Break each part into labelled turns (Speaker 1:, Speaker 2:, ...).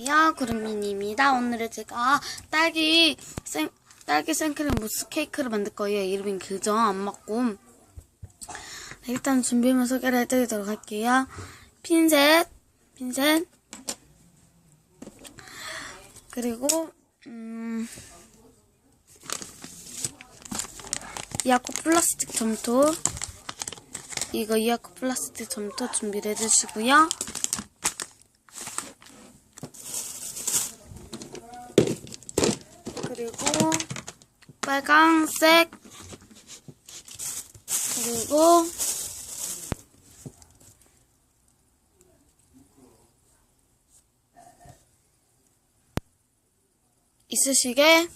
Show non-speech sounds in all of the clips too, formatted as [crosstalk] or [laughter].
Speaker 1: 안녕하세요, 구름이입니다. 오늘은 제가 딸기 생, 딸기 생크림 무스 케이크를 만들 거예요. 이름이 그저 안 맞고. 네, 일단 준비물 소개를 해드리도록 할게요. 핀셋, 핀셋. 그리고, 음, 이아코 플라스틱 점토. 이거 이아코 플라스틱 점토 준비를 해주시고요. 그리고 빨강색 그리고 이쑤시개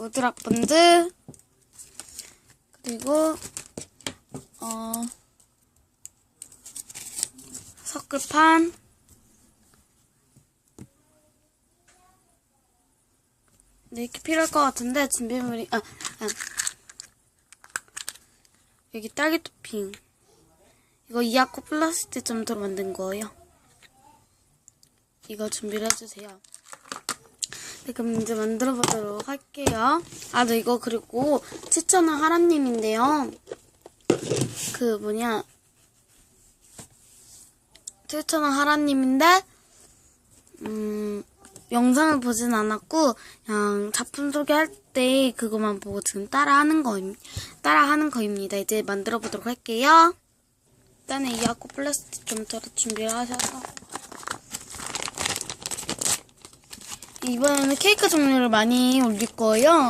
Speaker 1: 우드락 본드 그리고 어 석글판 네, 이렇게 필요할 것 같은데 준비물이 아, 아. 여기 딸기 토핑 이거 이아코 플라스틱 점토로 만든 거예요. 이거 준비를 해주세요. 네, 그럼 이제 만들어 보도록 할게요. 아, 네, 이거 그리고 추천은 하라님인데요. 그 뭐냐 추천은 하라님인데 음. 영상을 보진 않았고 그냥 작품 소개할 때 그것만 보고 지금 따라하는 거 따라하는 거입니다. 이제 만들어 보도록 할게요. 일단은 이 아코 플라스틱 점토를 준비를 하셔서 이번에는 케이크 종류를 많이 올릴 거예요.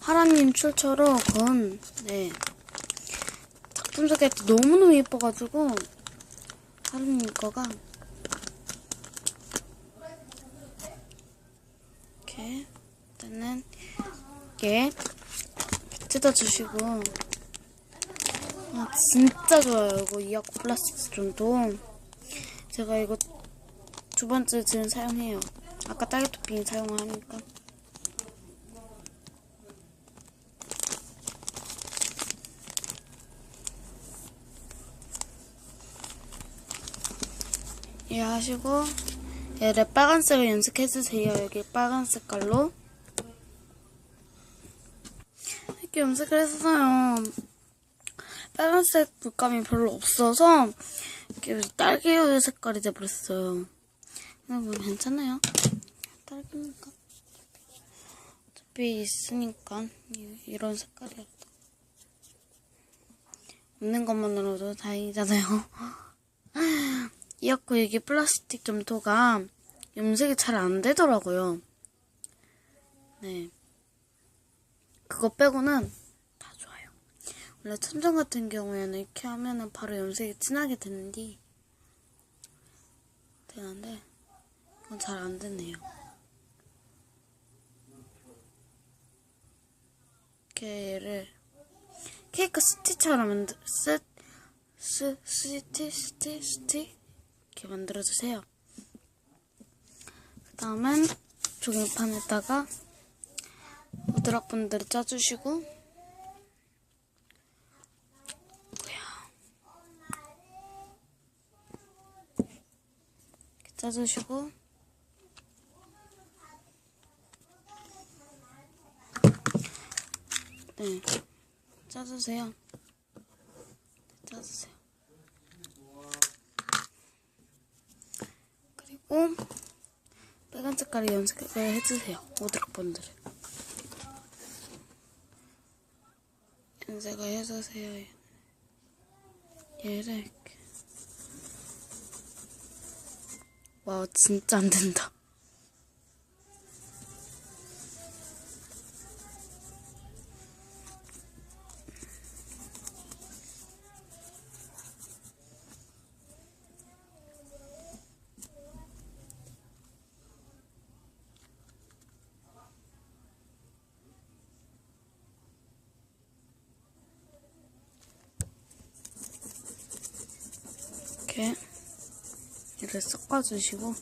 Speaker 1: 하라님 출처로 그건 네 작품 소개할 때 너무너무 예뻐가지고 하라님 거가 이렇게 일단은 이렇게 뜯어 주시고. 아 진짜 좋아요. 이거 이아코 플라스틱 좀도. 제가 이거 두 번째 지금 사용해요. 아까 딸기 토핑 사용하니까. 예 하시고 얘를 빨간색을 염색해주세요. 여기 빨간 색깔로. 이렇게 염색을 했어요. 빨간색 물감이 별로 없어서 이렇게 딸기우유 색깔이 돼버렸어요. 근데 뭐 괜찮아요. 딸기니까. 어차피 있으니까 이런 색깔이었다. 없는 것만으로도 다행이잖아요. [laughs] 이었고 이게 플라스틱 점토가 염색이 잘 안 되더라고요. 네. 그거 빼고는 다 좋아요. 원래 천정 같은 경우에는 이렇게 하면은 바로 염색이 진하게 되는데 되는데 이건 잘 안 되네요. 이렇게 얘를 케이크 스티처럼 만들 스, 스, 스티, 스티, 스티 이렇게 만들어 주세요. 그 다음엔 종이판에다가 우드락 분들을 짜주시고 짜주시고 네 짜주세요 짜주세요 그리고 빨간 색깔을 염색을 해주세요. 오드락 분들은. 염색을 해주세요. 얘를 이렇게. 와, 진짜 안 된다. 이렇게 이를 섞어주시고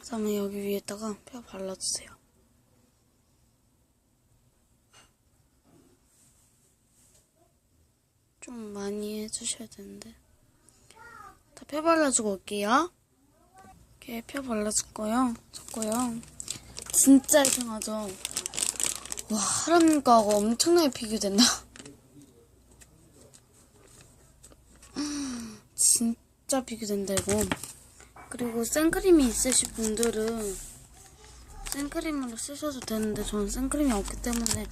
Speaker 1: 그다음에 여기 위에다가 펴 발라주세요. 좀 많이 해주셔야 되는데. 다 펴 발라주고 올게요. 이렇게 펴 발라줄 거요. 좋고요. 진짜 이상하죠? 와, 하람 거하고 엄청나게 비교된다. [laughs] 진짜 비교된다, 이거. 그리고 생크림이 있으신 분들은 생크림으로 쓰셔도 되는데 저는 생크림이 없기 때문에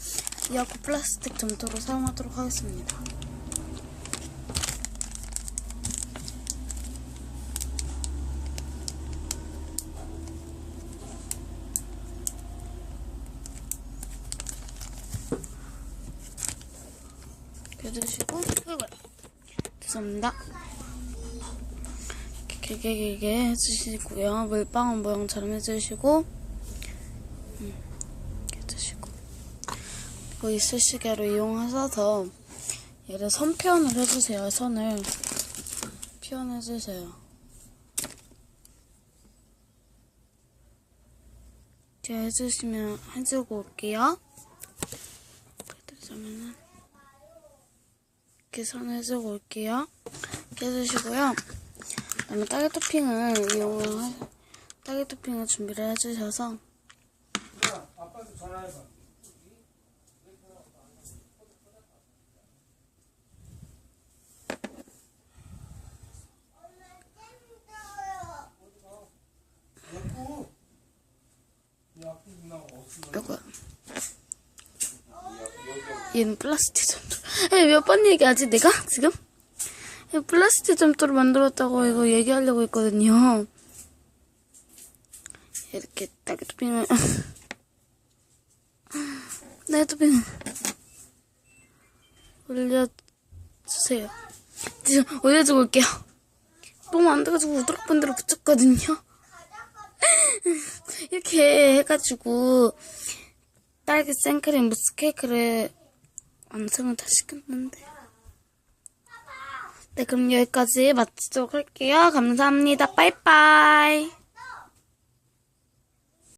Speaker 1: 이아쿠 플라스틱 점토로 사용하도록 하겠습니다. 해주시고 아이고, 죄송합니다. 길게 길게 해주시고요. 물방울 모양처럼 해주시고 음, 해주시고 그리고 이쑤시개로 이용하셔서 얘를 선 표현을 해주세요. 선을 표현해주세요. 이렇게 해주시면 해주고 올게요. 그러자면은 해주고 올게요. 이렇게 해주시고요. 그다음에 딸기 토핑을 이용을 하, 딸기 토핑을 준비를 해주셔서. 요거 얘는 플라스틱 점토 몇 번 얘기하지 내가? 지금? 얘 플라스틱 점토를 만들었다고 이거 얘기하려고 했거든요. 이렇게 딸기 토핑을 네 토핑을 올려주세요. 지금 올려주고 올게요. 너무 안 돼가지고 우드락분대로 붙였거든요. [laughs] 이렇게 해가지고 딸기 생크림 무스 케이크를 완성을 다 시켰는데. 네, 그럼 여기까지 마치도록 할게요. 감사합니다. 빠이빠이.